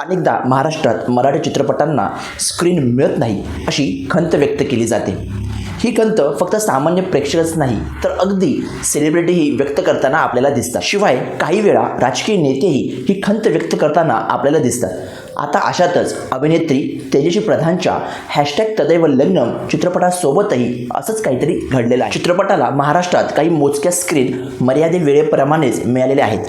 अनेकदा महाराष्ट्रात मराठी चित्रपटांना स्क्रीन मिळत नाही अशी खंत व्यक्त केली जाते. ही खंत फक्त सामान्य प्रेक्षकच नाही तर अगदी सेलिब्रिटीही व्यक्त करताना आपल्याला दिसतात. शिवाय काही वेळा राजकीय नेतेही ही खंत व्यक्त करताना आपल्याला दिसतात. आता अशातच अभिनेत्री तेजस्वी प्रधानच्या हॅशटॅग तदैव लग्नम चित्रपटासोबतही असंच काहीतरी घडलेलं आहे. चित्रपटाला महाराष्ट्रात काही मोजक्या स्क्रीन मर्यादित वेळेप्रमाणेच मिळालेल्या आहेत.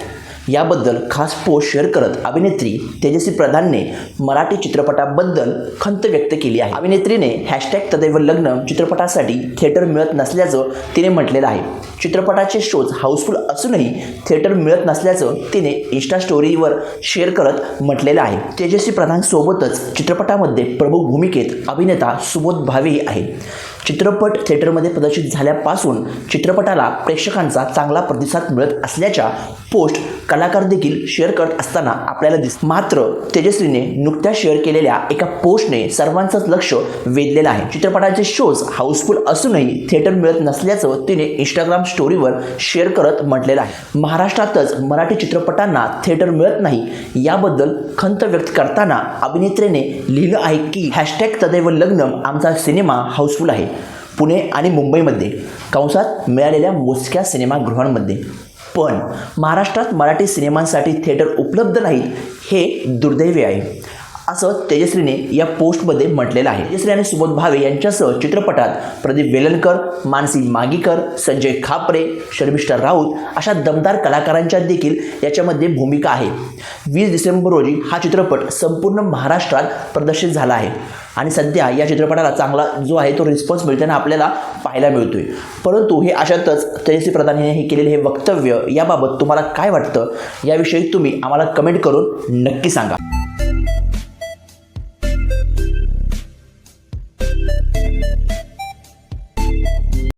याबद्दल खास पोस्ट शेअर करत अभिनेत्री तेजस्वी प्रधानने मराठी चित्रपटाबद्दल खंत व्यक्त केली आहे. अभिनेत्रीने हॅशटॅग तदैव लग्न चित्रपटासाठी थिएटर मिळत नसल्याचं तिने म्हटलेलं आहे. चित्रपटाचे शोज हाऊसफुल असूनही थिएटर मिळत नसल्याचं तिने इन्स्टा स्टोरीवर शेअर करत म्हटलेलं आहे. तेजस्वी प्रधानसोबतच चित्रपटामध्ये प्रमुख भूमिकेत अभिनेता सुबोध भावेही आहे. चित्रपट थिएटरमध्ये प्रदर्शित झाल्यापासून चित्रपटाला प्रेक्षकांचा चांगला प्रतिसाद मिळत असल्याच्या पोस्ट कलाकार देखील शेअर करत असताना आपल्याला दिस मात्र तेजस्वीने नुकत्याच शेअर केलेल्या एका पोस्टने सर्वांचंच लक्ष वेधलेलं आहे. चित्रपटाचे शोज हाऊसफुल असूनही थिएटर मिळत नसल्याचं तिने इंस्टाग्राम स्टोरीवर शेअर करत म्हटलेलं आहे. महाराष्ट्रातच मराठी चित्रपटांना थिएटर मिळत नाही याबद्दल खंत व्यक्त करताना अभिनेत्रीने लिहिलं आहे की हॅशटॅग तदैव लग्न आमचा सिनेमा हाऊसफुल आहे. पुणे आणि मुंबईमध्ये कंसात मिळालेल्या मोजक्या सिनेमागृहांमध्ये पण महाराष्ट्रात मराठी सिनेमांसाठी थिएटर उपलब्ध नाहीत हे दुर्दैवी आहे. असं तेजश्रीने या पोस्टमध्ये म्हटलेलं आहे. तेजश्री आणि सुबोध भावे यांच्यासह चित्रपटात प्रदीप वेलणकर मानसी मागीकर संजय खापरे शर्मिष्ठा राऊत अशा दमदार कलाकारांच्या देखील याच्यामध्ये भूमिका आहे. वीस डिसेंबर रोजी हा चित्रपट संपूर्ण महाराष्ट्रात प्रदर्शित झाला आहे आणि सध्या या चित्रपटाला चांगला जो आहे तो रिस्पॉन्स मिळताना आपल्याला पाहायला मिळतोय. परंतु हे अशातच तेजस्वी प्रधान यांनी हे केलेले हे वक्तव्य याबाबत तुम्हाला काय वाटतं? याविषयी तुम्ही आम्हाला कमेंट करून नक्की सांगा.